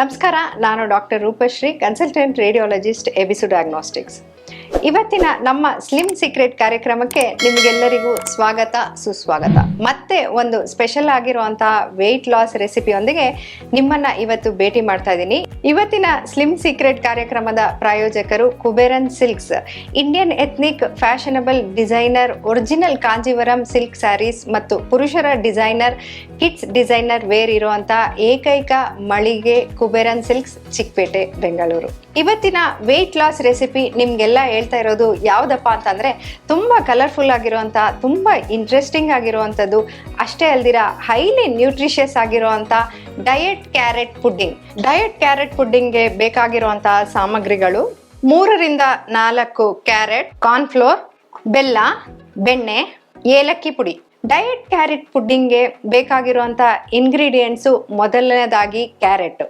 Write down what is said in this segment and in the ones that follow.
ನಮಸ್ಕಾರ ನಾನು doctor Roopashree consultant radiologist ಎಬಿಸು ಡಯಾಗ್ನೋಸ್ಟಿಕ್ಸ್ ಇವತ್ತಿನ ನಮ್ಮ ಸ್ಲಿಮ್ ಸೀಕ್ರೆಟ್ ಕಾರ್ಯಕ್ರಮಕ್ಕೆ ನಿಮಗೆಲ್ಲರಿಗೂ ಸ್ವಾಗತ, ಸುಸ್ವಾಗತ. ಮತ್ತೆ ಒಂದು ಸ್ಪೆಷಲ್ ಆಗಿರುವಂತಹ ವೆಯ್ಟ್ ಲಾಸ್ ರೆಸಿಪಿಯೊಂದಿಗೆ ನಿಮ್ಮನ್ನ ಇವತ್ತು ಭೇಟಿ ಮಾಡ್ತಾ ಇದ್ದೀನಿ. ಇವತ್ತಿನ ಸ್ಲಿಮ್ ಸೀಕ್ರೆಟ್ ಕಾರ್ಯಕ್ರಮದ ಪ್ರಾಯೋಜಕರು Kuberan silks Indian ethnic fashionable designer original Kanjeevaram silk sarees ಮತ್ತು ಪುರುಷರ ಡಿಸೈನರ್ ಕಿಡ್ಸ್ ಡಿಸೈನರ್ ವೇರ್ ಇರುವಂತಹ ಏಕೈಕ ಮಳಿಗೆ ಕುಬೇರನ್ ಸಿಲ್ಕ್ಸ್ ಚಿಕ್ಕಪೇಟೆ, ಬೆಂಗಳೂರು. ಇವತ್ತಿನ ವೆಯ್ಟ್ ಲಾಸ್ ರೆಸಿಪಿ ನಿಮ್ಗೆಲ್ಲ ಹೇಳ್ತಾ ಇರೋದು ಯಾವ್ದಪ್ಪ ಅಂತಂದ್ರೆ ತುಂಬಾ ಕಲರ್ಫುಲ್ ಆಗಿರುವಂತ, ತುಂಬಾ ಇಂಟ್ರೆಸ್ಟಿಂಗ್ ಆಗಿರುವಂಥದ್ದು ಅಷ್ಟೇ ಅಲ್ದಿರ ಹೈಲಿ ನ್ಯೂಟ್ರಿಷಿಯಸ್ ಆಗಿರುವಂತ diet carrot pudding diet carrot ಪುಡ್ಡಿಂಗ್ಗೆ ಬೇಕಾಗಿರುವಂತಹ ಸಾಮಗ್ರಿಗಳು ಮೂರರಿಂದ ನಾಲ್ಕು ಕ್ಯಾರೆಟ್ ಕಾರ್ನ್ಫ್ಲೋರ್ ಬೆಲ್ಲ, ಬೆಣ್ಣೆ, ಏಲಕ್ಕಿ ಪುಡಿ. ಡಯಟ್ ಕ್ಯಾರೆಟ್ ಪುಡ್ಡಿಂಗ್ಗೆ ಬೇಕಾಗಿರುವಂಥ ಇಂಗ್ರೀಡಿಯೆಂಟ್ಸು ಮೊದಲನೇದಾಗಿ ಕ್ಯಾರೆಟ್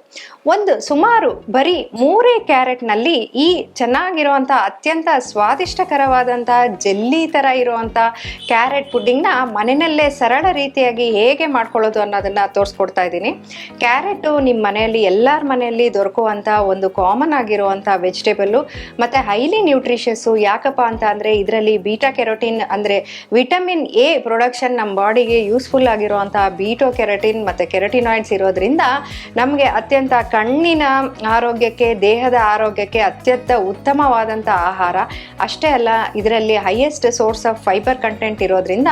ಒಂದು ಸುಮಾರು ಬರೀ ಮೂರೇ ಕ್ಯಾರೆಟ್ನಲ್ಲಿ ಈ ಚೆನ್ನಾಗಿರುವಂಥ ಅತ್ಯಂತ ಸ್ವಾದಿಷ್ಟಕರವಾದಂಥ ಜೆಲ್ಲಿ ಥರ ಇರುವಂಥ ಕ್ಯಾರೆಟ್ ಪುಡ್ಡಿಂಗ್ನ ಮನೆಯಲ್ಲೇ ಸರಳ ರೀತಿಯಾಗಿ ಹೇಗೆ ಮಾಡ್ಕೊಳ್ಳೋದು ಅನ್ನೋದನ್ನು ತೋರಿಸ್ಕೊಡ್ತಾ ಇದ್ದೀನಿ. ಕ್ಯಾರೆಟು ನಿಮ್ಮ ಮನೆಯಲ್ಲಿ ಎಲ್ಲರ ಮನೆಯಲ್ಲಿ ದೊರಕುವಂಥ ಒಂದು ಕಾಮನ್ ಆಗಿರುವಂಥ ವೆಜಿಟೇಬಲ್ಲು ಮತ್ತು ಹೈಲಿ ನ್ಯೂಟ್ರಿಷಸ್ಸು ಯಾಕಪ್ಪ ಅಂತ ಅಂದರೆ ಇದರಲ್ಲಿ ಬೀಟಾ ಕೆರೋಟಿನ್ ಅಂದರೆ ವಿಟಮಿನ್ ಎ ಪ್ರೊಡಕ್ಷನ್ ನಮ್ಮ ಬಾಡಿಗೆ ಯೂಸ್ಫುಲ್ ಆಗಿರುವಂತಹ ಬೀಟೋ ಕೆರಟಿನ್ ಮತ್ತು ಕೆರಟಿನಾಯ್ಡ್ಸ್ ಇರೋದ್ರಿಂದ ನಮಗೆ ಅತ್ಯಂತ ಕಣ್ಣಿನ ಆರೋಗ್ಯಕ್ಕೆ, ದೇಹದ ಆರೋಗ್ಯಕ್ಕೆ ಅತ್ಯಂತ ಉತ್ತಮವಾದಂಥ ಆಹಾರ. ಅಷ್ಟೇ ಅಲ್ಲ, ಇದರಲ್ಲಿ highest source of fibre content ಇರೋದ್ರಿಂದ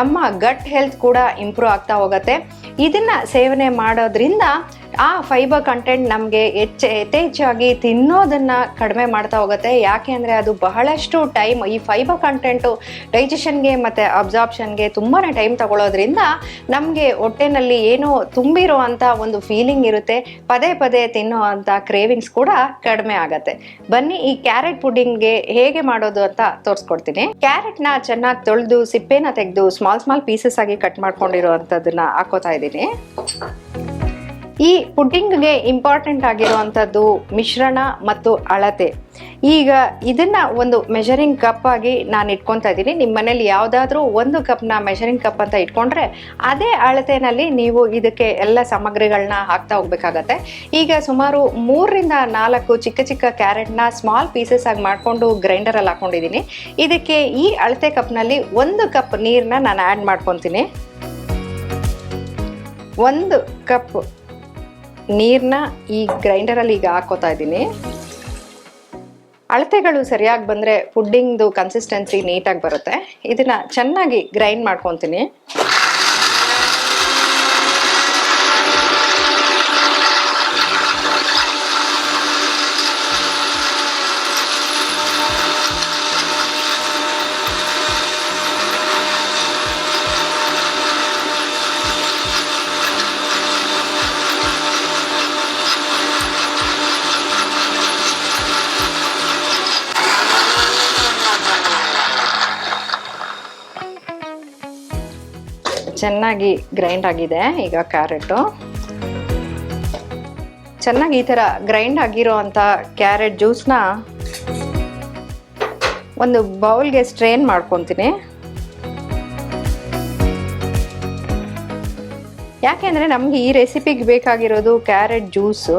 ನಮ್ಮ ಗಟ್ ಹೆಲ್ತ್ ಕೂಡ ಇಂಪ್ರೂವ್ ಆಗ್ತಾ ಹೋಗುತ್ತೆ. ಇದನ್ನ ಸೇವನೆ ಮಾಡೋದ್ರಿಂದ ಆ ಫೈಬರ್ ಕಂಟೆಂಟ್ ನಮಗೆ ಹೆಚ್ಚು ಯಥೇಚ್ಛಾಗಿ ತಿನ್ನೋದನ್ನ ಕಡಿಮೆ ಮಾಡ್ತಾ ಹೋಗುತ್ತೆ. ಯಾಕೆ ಅಂದರೆ ಅದು ಬಹಳಷ್ಟು ಟೈಮ್ ಈ ಫೈಬರ್ ಕಂಟೆಂಟು ಡೈಜೆಷನ್ಗೆ ಮತ್ತು ಅಬ್ಸಾರ್ಪ್ಷನ್ಗೆ ತುಂಬಾ ಟೈಮ್ ತಗೊಳ್ಳೋದ್ರಿಂದ ನಮಗೆ ಹೊಟ್ಟೆನಲ್ಲಿ ಏನೋ ತುಂಬಿರೋ ಅಂಥ ಒಂದು ಫೀಲಿಂಗ್ ಇರುತ್ತೆ. ಪದೇ ಪದೇ ತಿನ್ನೋ ಅಂಥ ಕ್ರೇವಿಂಗ್ಸ್ ಕೂಡ ಕಡಿಮೆ ಆಗುತ್ತೆ. ಬನ್ನಿ ಈ ಕ್ಯಾರೆಟ್ ಪುಡ್ಡಿಂಗ್ಗೆ ಹೇಗೆ ಮಾಡೋದು ಅಂತ ತೋರಿಸ್ಕೊಡ್ತೀನಿ. ಕ್ಯಾರೆಟ್ನ ಚೆನ್ನಾಗಿ ತೊಳೆದು, ಸಿಪ್ಪೆನ ತೆಗೆದು ಸ್ಮಾಲ್ ಸ್ಮಾಲ್ ಪೀಸಸ್ ಆಗಿ ಕಟ್ ಮಾಡ್ಕೊಂಡಿರೋ ಅಂಥದ್ದನ್ನ ಹಾಕೋತಾ ಇದ್ದೀನಿ. ಈ ಪುಡ್ಡಿಂಗ್ಗೆ ಇಂಪಾರ್ಟೆಂಟ್ ಆಗಿರುವಂಥದ್ದು ಮಿಶ್ರಣ ಮತ್ತು ಅಳತೆ. ಈಗ ಇದನ್ನ ಒಂದು ಮೆಷರಿಂಗ್ ಕಪ್ ಆಗಿ ನಾನು ಇಟ್ಕೊತಾ ಇದ್ದೀನಿ. ನಿಮ್ಮ ಮನೇಲಿ ಯಾವುದಾದ್ರೂ ಒಂದು ಕಪ್ನ ಮೆಷರಿಂಗ್ ಕಪ್ ಅಂತ ಇಟ್ಕೊಂಡ್ರೆ ಅದೇ ಅಳತೆನಲ್ಲಿ ನೀವು ಇದಕ್ಕೆ ಎಲ್ಲ ಸಾಮಗ್ರಿಗಳನ್ನ ಹಾಕ್ತಾ ಹೋಗ್ಬೇಕಾಗತ್ತೆ. ಈಗ ಸುಮಾರು ಮೂರರಿಂದ ನಾಲ್ಕು ಚಿಕ್ಕ ಚಿಕ್ಕ ಕ್ಯಾರೆಟ್ನ ಸ್ಮಾಲ್ ಪೀಸಸ್ ಆಗಿ ಮಾಡಿಕೊಂಡು ಗ್ರೈಂಡರಲ್ಲಿ ಹಾಕೊಂಡಿದ್ದೀನಿ. ಇದಕ್ಕೆ ಈ ಅಳತೆ ಕಪ್ನಲ್ಲಿ ಒಂದು ಕಪ್ ನೀರನ್ನ ನಾನು ಆ್ಯಡ್ ಮಾಡ್ಕೊತೀನಿ. ಒಂದು ಕಪ್ ನೀರನ್ನ ಈ ಗ್ರೈಂಡರಲ್ಲಿ ಈಗ ಹಾಕೋತಾ ಇದ್ದೀನಿ. ಅಳತೆಗಳು ಸರಿಯಾಗಿ ಬಂದರೆ ಪುಡ್ಡಿಂಗ್ದು ಕನ್ಸಿಸ್ಟೆನ್ಸಿ ನೀಟಾಗಿ ಬರುತ್ತೆ. ಇದನ್ನು ಚೆನ್ನಾಗಿ ಗ್ರೈಂಡ್ ಮಾಡ್ಕೊತೀನಿ. ಚೆನ್ನಾಗಿ ಗ್ರೈಂಡ್ ಆಗಿದೆ ಈಗ ಕ್ಯಾರೆಟು ಚೆನ್ನಾಗಿ ಈ ಥರ ಗ್ರೈಂಡ್ ಆಗಿರೋ ಅಂಥ ಕ್ಯಾರೆಟ್ ಜ್ಯೂಸ್ನ ಒಂದು ಬೌಲ್ಗೆ ಸ್ಟ್ರೈನ್ ಮಾಡ್ಕೊತೀನಿ. ಯಾಕೆಂದರೆ ನಮಗೆ ಈ ರೆಸಿಪಿಗೆ ಬೇಕಾಗಿರೋದು ಕ್ಯಾರೆಟ್ ಜ್ಯೂಸು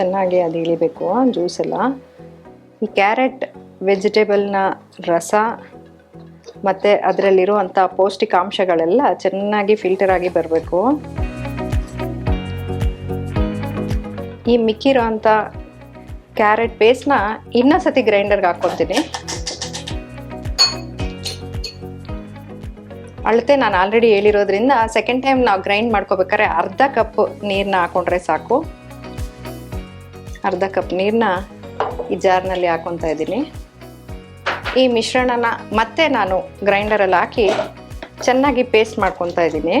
ಚೆನ್ನಾಗಿ ಅದು ಇಳಿಬೇಕು ಜ್ಯೂಸ್ ಎಲ್ಲ. ಈ ಕ್ಯಾರೆಟ್ ವೆಜಿಟೇಬಲ್ನ ರಸ, ಮತ್ತು ಅದರಲ್ಲಿರುವಂಥ ಪೌಷ್ಟಿಕಾಂಶಗಳೆಲ್ಲ ಚೆನ್ನಾಗಿ ಫಿಲ್ಟರ್ ಆಗಿ ಬರಬೇಕು. ಈ ಮಿಕ್ಕಿರೋ ಅಂಥ ಕ್ಯಾರೆಟ್ ಪೇಸ್ಟ್ನ ಇನ್ನೊಂದು ಸತಿ ಗ್ರೈಂಡರ್ಗೆ ಹಾಕ್ಕೊತೀನಿ ಅಳತೆ ನಾನು ಆಲ್ರೆಡಿ ಹೇಳಿರೋದ್ರಿಂದ ಸೆಕೆಂಡ್ ಟೈಮ್ ನಾವು ಗ್ರೈಂಡ್ ಮಾಡ್ಕೋಬೇಕಾದ್ರೆ ಅರ್ಧ ಕಪ್ ನೀರನ್ನ ಹಾಕೊಂಡ್ರೆ ಸಾಕು. ಅರ್ಧ ಕಪ್ ನೀರನ್ನ ಈ ಜಾರ್ನಲ್ಲಿ ಹಾಕೊತಾ ಇದ್ದೀನಿ. ಈ ಮಿಶ್ರಣನ ಮತ್ತೆ ನಾನು ಗ್ರೈಂಡರಲ್ಲಿ ಹಾಕಿ ಚೆನ್ನಾಗಿ ಪೇಸ್ಟ್ ಮಾಡ್ಕೊತಾ ಇದ್ದೀನಿ.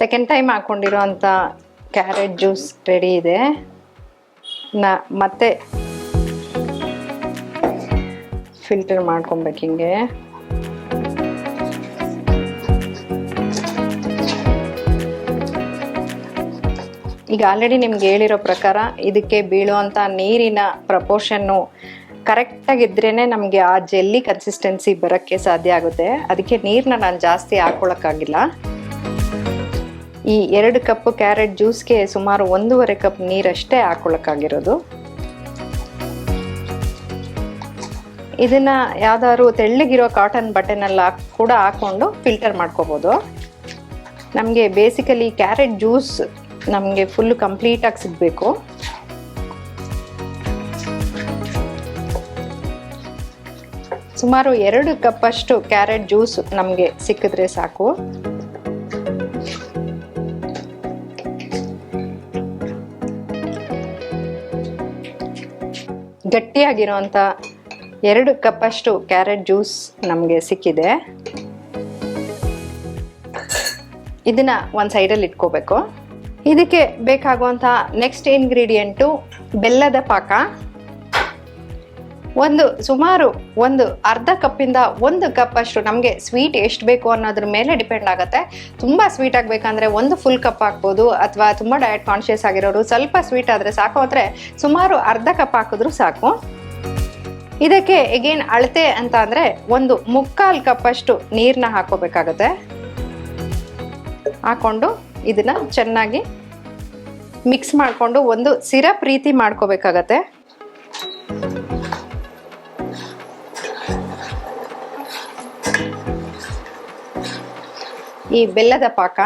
ಸೆಕೆಂಡ್ ಟೈಮ್ ಹಾಕ್ಕೊಂಡಿರೋ ಅಂಥ ಕ್ಯಾರೆಟ್ ಜ್ಯೂಸ್ ರೆಡಿ ಇದೆ. ನಾ ಮತ್ತೆ ಫಿಲ್ಟರ್ ಮಾಡ್ಕೊಬೇಕು ಹಿಂಗೆ. ಈಗ ಆಲ್ರೆಡಿ ನಿಮ್ಗೆ ಹೇಳಿರೋ ಪ್ರಕಾರ ಇದಕ್ಕೆ ಬೀಳುವಂಥ ನೀರಿನ ಪ್ರಪೋರ್ಷನ್ನು ಕರೆಕ್ಟಾಗಿದ್ರೇ ನಮಗೆ ಆ ಜೆಲ್ಲಿ ಕನ್ಸಿಸ್ಟೆನ್ಸಿ ಬರೋಕ್ಕೆ ಸಾಧ್ಯ ಆಗುತ್ತೆ. ಅದಕ್ಕೆ ನೀರನ್ನ ನಾನು ಜಾಸ್ತಿ ಹಾಕ್ಕೊಳಕ್ಕಾಗಿಲ್ಲ ಈ ಎರಡು ಕಪ್ ಕ್ಯಾರೆಟ್ ಜ್ಯೂಸ್ಗೆ ಸುಮಾರು ಒಂದೂವರೆ ಕಪ್ ನೀರಷ್ಟೇ ಹಾಕೊಳ್ಳೋಕ್ಕಾಗಿರೋದು. ಇದನ್ನು ಯಾವ್ದಾದ್ರು ತೆಳ್ಳಗಿರೋ ಕಾಟನ್ ಬಟ್ಟೆನೆಲ್ಲ ಕೂಡ ಹಾಕ್ಕೊಂಡು ಫಿಲ್ಟರ್ ಮಾಡ್ಕೋಬೋದು. ನಮಗೆ ಬೇಸಿಕಲಿ ಕ್ಯಾರೆಟ್ ಜ್ಯೂಸ್ ನಮಗೆ ಫುಲ್ ಕಂಪ್ಲೀಟಾಗಿ ಸಿಗಬೇಕು. ಸುಮಾರು ಎರಡು ಕಪ್ಪಷ್ಟು ಕ್ಯಾರೆಟ್ ಜ್ಯೂಸ್ ನಮಗೆ ಸಿಕ್ಕಿದ್ರೆ ಸಾಕು. ಗಟ್ಟಿಯಾಗಿರುವಂಥ ಎರಡು ಕಪ್ಪಷ್ಟು ಕ್ಯಾರೆಟ್ ಜ್ಯೂಸ್ ನಮಗೆ ಸಿಕ್ಕಿದೆ. ಇದನ್ನ ಒಂದು ಸೈಡಲ್ಲಿ ಇಟ್ಕೋಬೇಕು. ಇದಕ್ಕೆ ಬೇಕಾಗುವಂಥ ನೆಕ್ಸ್ಟ್ ಇಂಗ್ರೀಡಿಯೆಂಟು ಬೆಲ್ಲದ ಪಾಕ. ಒಂದು ಸುಮಾರು ಒಂದು ಅರ್ಧ ಕಪ್ಪಿಂದ ಒಂದು ಕಪ್ ಅಷ್ಟು ನಮಗೆ ಸ್ವೀಟ್ ಎಷ್ಟು ಬೇಕು ಅನ್ನೋದ್ರ ಮೇಲೆ ಡಿಪೆಂಡ್ ಆಗುತ್ತೆ. ತುಂಬ ಸ್ವೀಟ್ ಆಗಬೇಕಂದ್ರೆ ಒಂದು ಫುಲ್ ಕಪ್ ಹಾಕ್ಬೋದು ಅಥವಾ ತುಂಬ ಡಯಟ್ ಕಾನ್ಷಿಯಸ್ ಆಗಿರೋರು ಸ್ವಲ್ಪ ಸ್ವೀಟ್ ಆದರೆ ಸಾಕು ಅಂದರೆ ಸುಮಾರು ಅರ್ಧ ಕಪ್ ಹಾಕಿದ್ರೂ ಸಾಕು. ಇದಕ್ಕೆ ಎಗೇನ್ ಅಳತೆ ಅಂತ ಅಂದರೆ ಒಂದು ಮುಕ್ಕಾಲು ಕಪ್ಪಷ್ಟು ನೀರನ್ನ ಹಾಕೋಬೇಕಾಗತ್ತೆ ಹಾಕ್ಕೊಂಡು ಇದನ್ನು ಚೆನ್ನಾಗಿ ಮಿಕ್ಸ್ ಮಾಡಿಕೊಂಡು ಒಂದು ಸಿರಪ್ ರೀತಿ ಮಾಡ್ಕೋಬೇಕಾಗತ್ತೆ. ಈ ಬೆಲ್ಲದ ಪಾಕ.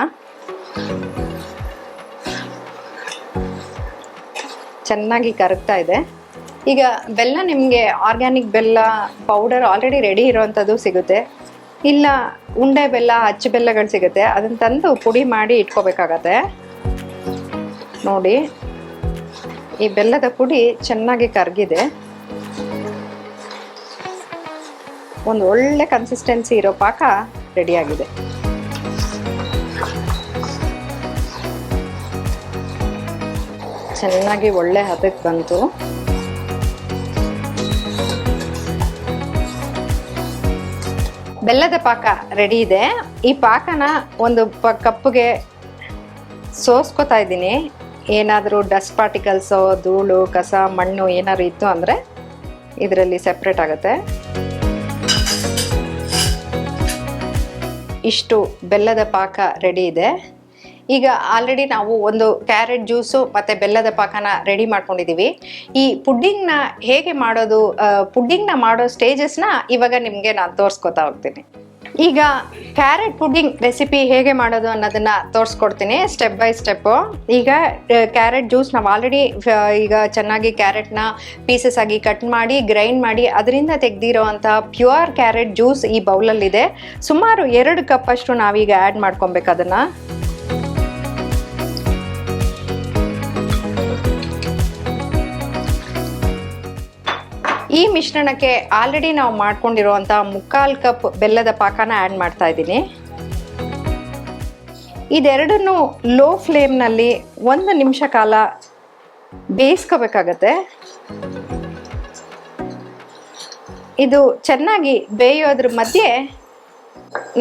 ಚೆನ್ನಾಗಿ ಕರಗ್ತಾ ಇದೆ. ಈಗ ಬೆಲ್ಲ ನಿಮಗೆ ಆರ್ಗ್ಯಾನಿಕ್ ಬೆಲ್ಲ ಪೌಡರ್ ಆಲ್ರೆಡಿ ರೆಡಿ ಇರೋವಂಥದ್ದು ಸಿಗುತ್ತೆ. ಇಲ್ಲ ಉಂಡೆ ಬೆಲ್ಲ, ಅಚ್ಚು ಬೆಲ್ಲಗಳು ಸಿಗುತ್ತೆ. ಅದನ್ನು ತಂದು ಪುಡಿ ಮಾಡಿ ಇಟ್ಕೋಬೇಕಾಗತ್ತೆ. ನೋಡಿ, ಈ ಬೆಲ್ಲದ ಪುಡಿ ಚೆನ್ನಾಗಿ ಕರಗಿದೆ. ಒಂದು ಒಳ್ಳೆ ಕನ್ಸಿಸ್ಟೆನ್ಸಿ ಇರೋ ಪಾಕ ರೆಡಿಯಾಗಿದೆ ಚೆನ್ನಾಗಿ ಒಳ್ಳೆ ಹದಕ್ಕೆ ಬಂತು. ಬೆಲ್ಲದ ಪಾಕ ರೆಡಿ ಇದೆ. ಈ ಪಾಕನ ಒಂದು ಪ ಕಪ್ಪಿಗೆ ಸೋಸ್ಕೋತಾ ಇದ್ದೀನಿ. ಏನಾದರೂ ಡಸ್ಟ್ ಪಾರ್ಟಿಕಲ್ಸು ಧೂಳು, ಕಸ, ಮಣ್ಣು ಏನಾದ್ರು ಇತ್ತು ಅಂದರೆ ಇದರಲ್ಲಿ ಸೆಪ್ರೇಟ್ ಆಗುತ್ತೆ. ಇಷ್ಟು ಬೆಲ್ಲದ ಪಾಕ ರೆಡಿ ಇದೆ. ಈಗ ಆಲ್ರೆಡಿ ನಾವು ಒಂದು ಕ್ಯಾರೆಟ್ ಜ್ಯೂಸು ಮತ್ತು ಬೆಲ್ಲದ ಪಾಕನ ರೆಡಿ ಮಾಡ್ಕೊಂಡಿದ್ದೀವಿ ಈ ಪುಡ್ಡಿಂಗ್ನ ಹೇಗೆ ಮಾಡೋದು ಪುಡ್ಡಿಂಗ್ನ ಮಾಡೋ ಸ್ಟೇಜಸ್ನ ಇವಾಗ ನಿಮಗೆ ನಾನು ತೋರಿಸ್ಕೊತಾ ಹೋಗ್ತೀನಿ. ಈಗ ಕ್ಯಾರೆಟ್ ಪುಡ್ಡಿಂಗ್ ರೆಸಿಪಿ ಹೇಗೆ ಮಾಡೋದು ಅನ್ನೋದನ್ನ ತೋರಿಸ್ಕೊಡ್ತೀನಿ ಸ್ಟೆಪ್ ಬೈ ಸ್ಟೆಪ್ಪು ಈಗ ಕ್ಯಾರೆಟ್ ಜ್ಯೂಸ್ ನಾವು ಆಲ್ರೆಡಿ ಈಗ ಚೆನ್ನಾಗಿ ಕ್ಯಾರೆಟ್ನ ಪೀಸಸ್ ಆಗಿ ಕಟ್ ಮಾಡಿ ಗ್ರೈಂಡ್ ಮಾಡಿ, ಅದರಿಂದ ತೆಗ್ದಿರೋ ಪ್ಯೂರ್ ಕ್ಯಾರೆಟ್ ಜ್ಯೂಸ್ ಈ ಬೌಲಲ್ಲಿದೆ ಸುಮಾರು ಎರಡು ಕಪ್ ಅಷ್ಟು ನಾವೀಗ ಆ್ಯಡ್ ಮಾಡ್ಕೊಬೇಕು ಅದನ್ನು. ಈ ಮಿಶ್ರಣಕ್ಕೆ ಆಲ್ರೆಡಿ ನಾವು ಮಾಡ್ಕೊಂಡಿರುವಂಥ ಮುಕ್ಕಾಲು ಕಪ್ ಬೆಲ್ಲದ ಪಾಕನ ಆ್ಯಡ್ ಮಾಡ್ತಾ ಇದ್ದೀನಿ. ಇದೆರಡನ್ನು ಲೋ ಫ್ಲೇಮ್ನಲ್ಲಿ ಒಂದು ನಿಮಿಷ ಕಾಲ ಬೇಯಿಸ್ಕೋಬೇಕಾಗತ್ತೆ. ಇದು ಚೆನ್ನಾಗಿ ಬೇಯೋದ್ರ ಮಧ್ಯೆ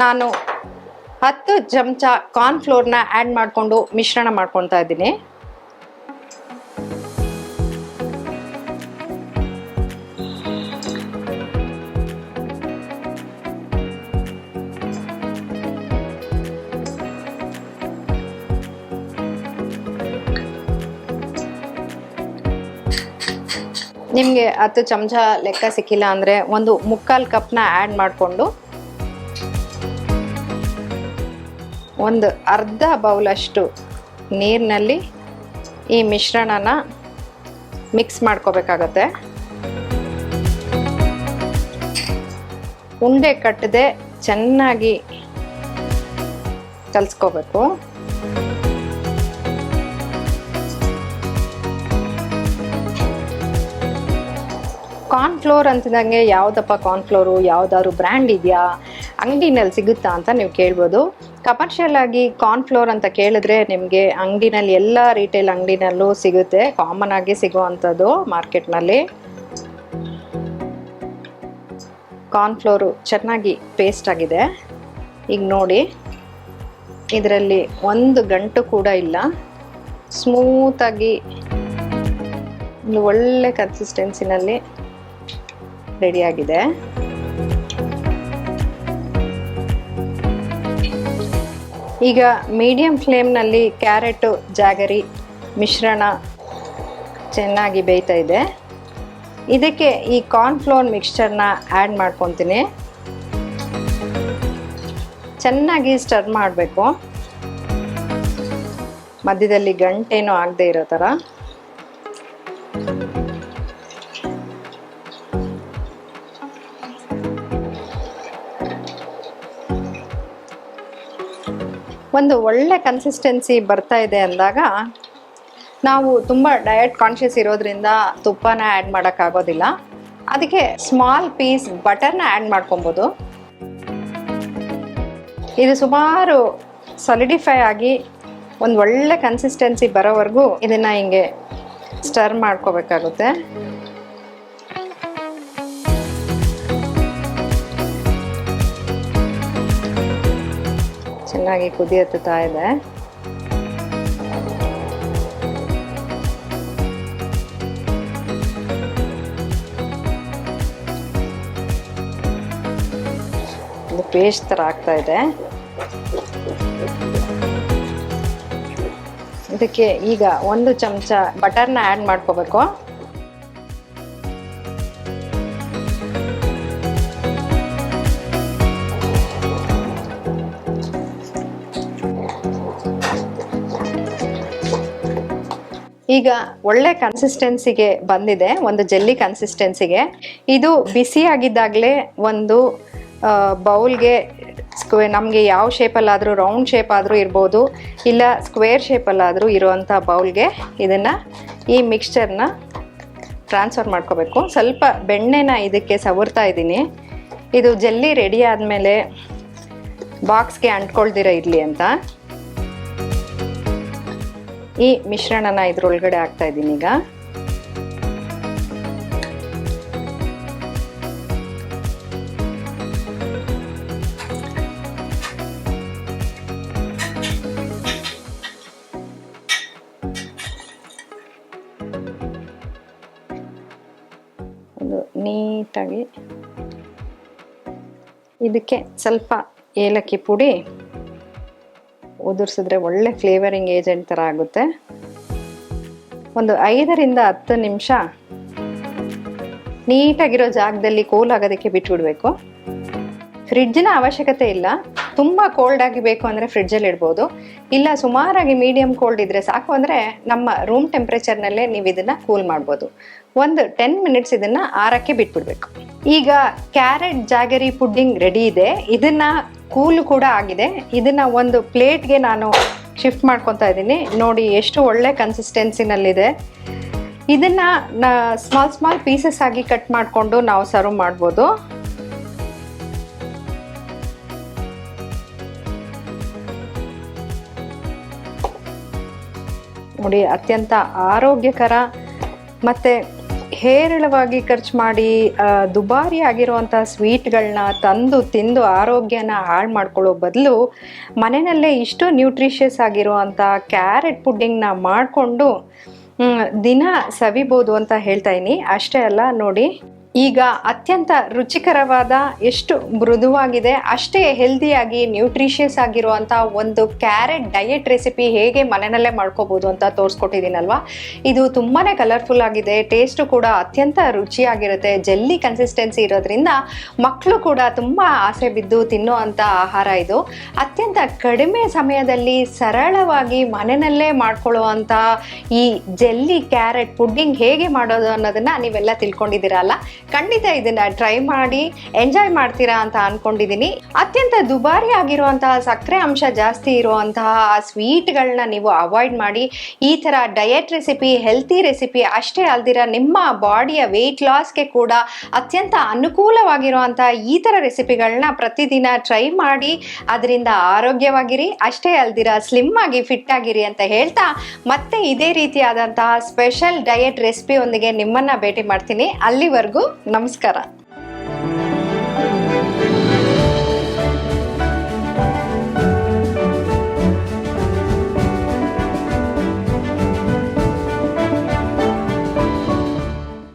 ನಾನು ಹತ್ತು ಚಮಚ ಕಾರ್ನ್ಫ್ಲೋರ್ನ ಆ್ಯಡ್ ಮಾಡಿಕೊಂಡು ಮಿಶ್ರಣ ಮಾಡ್ಕೊತಾ ಇದ್ದೀನಿ. ನಿಮಗೆ ಹತ್ತು ಚಮಚ ಲೆಕ್ಕ ಸಿಕ್ಕಿಲ್ಲ ಅಂದರೆ ಒಂದು ಮುಕ್ಕಾಲು ಕಪ್ನ ಆ್ಯಡ್ ಮಾಡಿಕೊಂಡು ಒಂದು ಅರ್ಧ ಬೌಲಷ್ಟು ನೀರಿನಲ್ಲಿ ಈ ಮಿಶ್ರಣನ ಮಿಕ್ಸ್ ಮಾಡ್ಕೋಬೇಕಾಗತ್ತೆ. ಉಂಡೆ ಕಟ್ಟದೆ ಚೆನ್ನಾಗಿ ಕಲಿಸ್ಕೋಬೇಕು. ಕಾರ್ನ್ಫ್ಲೋರ್ ಅಂತಿದಂಗೆ ಯಾವುದಪ್ಪ ಕಾರ್ನ್ಫ್ಲೋರು ಯಾವ್ದಾದ್ರು ಬ್ರ್ಯಾಂಡ್ ಇದೆಯಾ? ಅಂಗಡಿನಲ್ಲಿ ಸಿಗುತ್ತಾ ಅಂತ ನೀವು ಕೇಳ್ಬೋದು. ಕಮರ್ಷಿಯಲ್ ಆಗಿ ಕಾರ್ನ್ಫ್ಲೋರ್ ಅಂತ ಕೇಳಿದ್ರೆ ನಿಮಗೆ ಅಂಗಡಿನಲ್ಲಿ ಎಲ್ಲ ರೀಟೇಲ್ ಅಂಗಡಿನಲ್ಲೂ ಸಿಗುತ್ತೆ. ಕಾಮನ್ ಆಗಿ ಸಿಗುವಂಥದ್ದು ಮಾರ್ಕೆಟ್ನಲ್ಲಿ. ಕಾರ್ನ್ಫ್ಲೋರು ಚೆನ್ನಾಗಿ ಪೇಸ್ಟ್ ಆಗಿದೆ. ಈಗ ನೋಡಿ, ಇದರಲ್ಲಿ ಒಂದು ಗಂಟು ಕೂಡ ಇಲ್ಲ. ಸ್ಮೂತಾಗಿ ಒಂದು ಒಳ್ಳೆ ಕನ್ಸಿಸ್ಟೆನ್ಸಿನಲ್ಲಿ ರೆಡಿಯಾಗಿದೆ. ಈಗ ಮೀಡಿಯಂ ಫ್ಲೇಮ್ನಲ್ಲಿ ಕ್ಯಾರೆಟು, ಜಾಗರಿ, ಮಿಶ್ರಣ ಚೆನ್ನಾಗಿ ಬೇಯ್ತಾ ಇದೆ. ಇದಕ್ಕೆ ಈ ಕಾರ್ನ್ಫ್ಲೋರ್ ಮಿಕ್ಸ್ಚರ್ನ ಆ್ಯಡ್ ಮಾಡ್ಕೊತೀನಿ. ಚೆನ್ನಾಗಿ ಸ್ಟರ್ ಮಾಡಬೇಕು. ಮಧ್ಯದಲ್ಲಿ ಗಂಟೇನೂ ಆಗದೆ ಇರೋ ಥರ. ಒಂದು ಒಳ್ಳೆ ಕನ್ಸಿಸ್ಟೆನ್ಸಿ ಬರ್ತಾ ಇದೆ ಅಂದಾಗ ನಾವು ತುಂಬ ಡಯಟ್ ಕಾನ್ಷಿಯಸ್ ಇರೋದ್ರಿಂದ ತುಪ್ಪನ ಆ್ಯಡ್ ಮಾಡೋಕ್ಕಾಗೋದಿಲ್ಲ. ಅದಕ್ಕೆ ಸ್ಮಾಲ್ ಪೀಸ್ ಬಟರ್ನ ಆ್ಯಡ್ ಮಾಡ್ಕೊಬೋದು. ಇದು ಸುಮಾರು ಸಾಲಿಡಿಫೈ ಆಗಿ ಒಂದು ಒಳ್ಳೆ ಕನ್ಸಿಸ್ಟೆನ್ಸಿ ಬರೋವರೆಗೂ ಇದನ್ನು ಹಿಂಗೆ ಸ್ಟರ್ ಮಾಡ್ಕೋಬೇಕಾಗುತ್ತೆ. ಚೆನ್ನಾಗಿ ಕುದಿ ಇದೆ ಒಂದು ಪೇಸ್ಟ್ ಥರ ಆಗ್ತಾ ಇದೆ. ಇದಕ್ಕೆ ಈಗ ಒಂದು ಚಮಚ ಬಟರ್ನ ಆ್ಯಡ್ ಮಾಡ್ಕೋಬೇಕು. ಈಗ ಒಳ್ಳೆ ಕನ್ಸಿಸ್ಟೆನ್ಸಿಗೆ ಬಂದಿದೆ, ಒಂದು ಜೆಲ್ಲಿ ಕನ್ಸಿಸ್ಟೆನ್ಸಿಗೆ ಇದು ಬಿಸಿಯಾಗಿದ್ದಾಗಲೇ ಒಂದು ಬೌಲ್ಗೆ ಸ್ಕ್ವೇ ನಮಗೆ ಯಾವ ಶೇಪಲ್ಲಾದರೂ ರೌಂಡ್ ಶೇಪ್ ಆದರೂ ಇರ್ಬೋದು. ಇಲ್ಲ ಸ್ಕ್ವೇರ್ ಶೇಪಲ್ಲಾದರೂ ಇರುವಂಥ ಬೌಲ್ಗೆ ಇದನ್ನು ಈ ಮಿಕ್ಸ್ಚರ್ನ ಟ್ರಾನ್ಸ್ಫರ್ ಮಾಡ್ಕೋಬೇಕು. ಸ್ವಲ್ಪ ಬೆಣ್ಣೆನ ಇದಕ್ಕೆ ಸವರ್ತಾ ಇದ್ದೀನಿ. ಇದು ಜೆಲ್ಲಿ ರೆಡಿ ಆದಮೇಲೆ ಬಾಕ್ಸ್ಗೆ ಅಂಟ್ಕೊಳ್ದಿರ ಇರಲಿ ಅಂತ. ಈ ಮಿಶ್ರಣನ ಇದ್ರೊಳಗಡೆ ಹಾಕ್ತಾ ಇದ್ದೀನಿ ಈಗ. ನೀಟಾಗಿ ಇದಕ್ಕೆ ಸ್ವಲ್ಪ ಏಲಕ್ಕಿ ಪುಡಿ ಉದುರಿಸಿದ್ರೆ ಒಳ್ಳೆ ಫ್ಲೇವರಿಂಗ್ ಏಜೆಂಟ್ ಥರ ಆಗುತ್ತೆ. ಒಂದು ಐದರಿಂದ ಹತ್ತು ನಿಮಿಷ ನೀಟಾಗಿರೋ ಜಾಗದಲ್ಲಿ ಕೋಲ್ ಆಗೋದಕ್ಕೆ ಬಿಟ್ಬಿಡ್ಬೇಕು. ಫ್ರಿಡ್ಜಿನ ಅವಶ್ಯಕತೆ ಇಲ್ಲ. ತುಂಬ ಕೋಲ್ಡ್ ಆಗಿ ಬೇಕು ಅಂದರೆ ಫ್ರಿಡ್ಜಲ್ಲಿ ಇಡ್ಬೋದು. ಇಲ್ಲ ಸುಮಾರಾಗಿ ಮೀಡಿಯಂ ಕೋಲ್ಡ್ ಇದ್ದರೆ ಸಾಕು ಅಂದರೆ ನಮ್ಮ ರೂಮ್ ಟೆಂಪ್ರೇಚರ್ನಲ್ಲೇ ನೀವು ಇದನ್ನು ಕೂಲ್ ಮಾಡ್ಬೋದು. ಒಂದು ಟೆನ್ ಮಿನಿಟ್ಸ್ ಇದನ್ನು ಆರಕ್ಕೆ ಬಿಟ್ಬಿಡ್ಬೇಕು. ಈಗ ಕ್ಯಾರೆಟ್ ಜಾಗರಿ ಪುಡ್ಡಿಂಗ್ ರೆಡಿ ಇದೆ. ಇದನ್ನ ಕೂಲ್ ಕೂಡ ಆಗಿದೆ. ಇದನ್ನ ಒಂದು ಪ್ಲೇಟ್ಗೆ ನಾನು ಶಿಫ್ಟ್ ಮಾಡ್ಕೊತಾ ಇದ್ದೀನಿ. ನೋಡಿ ಎಷ್ಟು ಒಳ್ಳೆ ಕನ್ಸಿಸ್ಟೆನ್ಸಿನಲ್ಲಿದೆ ಇದನ್ನ ಸ್ಮಾಲ್ ಸ್ಮಾಲ್ ಪೀಸಸ್ ಆಗಿ ಕಟ್ ಮಾಡಿಕೊಂಡು ನಾವು ಸರ್ವ್ ಮಾಡ್ಬೋದು. ನೋಡಿ ಅತ್ಯಂತ ಆರೋಗ್ಯಕರ ಮತ್ತು ಹೇರಳವಾಗಿ ಖರ್ಚು ಮಾಡಿ ದುಬಾರಿ ಆಗಿರುವಂಥ ಸ್ವೀಟ್ಗಳನ್ನ ತಂದು, ತಿಂದು ಆರೋಗ್ಯನ ಹಾಳು ಮಾಡ್ಕೊಳ್ಳೋ ಬದಲು ಮನೆಯಲ್ಲೇ ಇಷ್ಟು ನ್ಯೂಟ್ರಿಷಿಯಸ್ ಆಗಿರುವಂಥ ಕ್ಯಾರೆಟ್ ಪುಡ್ಡಿಂಗ್ನ ಮಾಡಿಕೊಂಡು ದಿನ ಸವಿಬೋದು ಅಂತ ಹೇಳ್ತಾ ಇದ್ದೀನಿ. ಅಷ್ಟೇ ಅಲ್ಲ, ನೋಡಿ. ಈಗ ಅತ್ಯಂತ ರುಚಿಕರವಾದ ಎಷ್ಟು ಮೃದುವಾಗಿದೆ, ಅಷ್ಟೇ ಹೆಲ್ದಿಯಾಗಿ ನ್ಯೂಟ್ರಿಷಿಯಸ್ ಆಗಿರುವಂಥ ಒಂದು ಕ್ಯಾರೆಟ್ ಡಯೆಟ್ ರೆಸಿಪಿ ಹೇಗೆ ಮನೆಯಲ್ಲೇ ಮಾಡ್ಕೋಬೋದು ಅಂತ ತೋರಿಸ್ಕೊಟ್ಟಿದ್ದೀನಲ್ವಾ? ಇದು ತುಂಬಾ ಕಲರ್ಫುಲ್ ಆಗಿದೆ ಟೇಸ್ಟು ಕೂಡ ಅತ್ಯಂತ ರುಚಿಯಾಗಿರುತ್ತೆ ಜೆಲ್ಲಿ ಕನ್ಸಿಸ್ಟೆನ್ಸಿ ಇರೋದ್ರಿಂದ ಮಕ್ಕಳು ಕೂಡ ತುಂಬ ಆಸೆ ಬಿದ್ದು ತಿನ್ನುವಂಥ ಆಹಾರ ಇದು. ಅತ್ಯಂತ ಕಡಿಮೆ ಸಮಯದಲ್ಲಿ ಸರಳವಾಗಿ ಮನೆಯಲ್ಲೇ ಮಾಡ್ಕೊಳ್ಳುವಂಥ ಈ ಜೆಲ್ಲಿ ಕ್ಯಾರೆಟ್ ಪುಡ್ಡಿಂಗ್ ಹೇಗೆ ಮಾಡೋದು ಅನ್ನೋದನ್ನ ನೀವೆಲ್ಲ ತಿಳ್ಕೊಂಡಿದ್ದೀರಲ್ಲ? ಖಂಡಿತ ಇದನ್ನ ಟ್ರೈ ಮಾಡಿ ಎಂಜಾಯ್ ಮಾಡ್ತೀರಾ ಅಂತ ಅನ್ಕೊಂಡಿದ್ದೀನಿ ಅತ್ಯಂತ ದುಬಾರಿ ಆಗಿರುವಂತಹ ಸಕ್ಕರೆ ಅಂಶ ಜಾಸ್ತಿ ಇರುವಂತಹ ಸ್ವೀಟ್ಗಳನ್ನ ನೀವು ಅವಾಯ್ಡ್ ಮಾಡಿ, ಈ ತರ ಡಯಟ್ ರೆಸಿಪಿ ಹೆಲ್ತಿ ರೆಸಿಪಿ ಅಷ್ಟೇ ಅಲ್ದಿರ ನಿಮ್ಮ ಬಾಡಿಯ ವೆಯ್ಟ್ ಲಾಸ್ಗೆ ಕೂಡ ಅತ್ಯಂತ ಅನುಕೂಲವಾಗಿರುವಂತಹ ಈ ತರ ರೆಸಿಪಿಗಳನ್ನ ಪ್ರತಿದಿನ ಟ್ರೈ ಮಾಡಿ, ಅದರಿಂದ ಆರೋಗ್ಯವಾಗಿರಿ, ಅಷ್ಟೇ ಅಲ್ದಿರ ಸ್ಲಿಮ್ ಆಗಿ ಫಿಟ್ ಆಗಿರಿ ಅಂತ ಹೇಳ್ತಾ ಮತ್ತೆ ಇದೇ ರೀತಿಯಾದಂತಹ ಸ್ಪೆಷಲ್ ಡಯಟ್ ರೆಸಿಪಿಯೊಂದಿಗೆ ನಿಮ್ಮನ್ನ ಭೇಟಿ ಮಾಡ್ತೀನಿ. ಅಲ್ಲಿವರೆಗೂ ನಮಸ್ಕಾರ.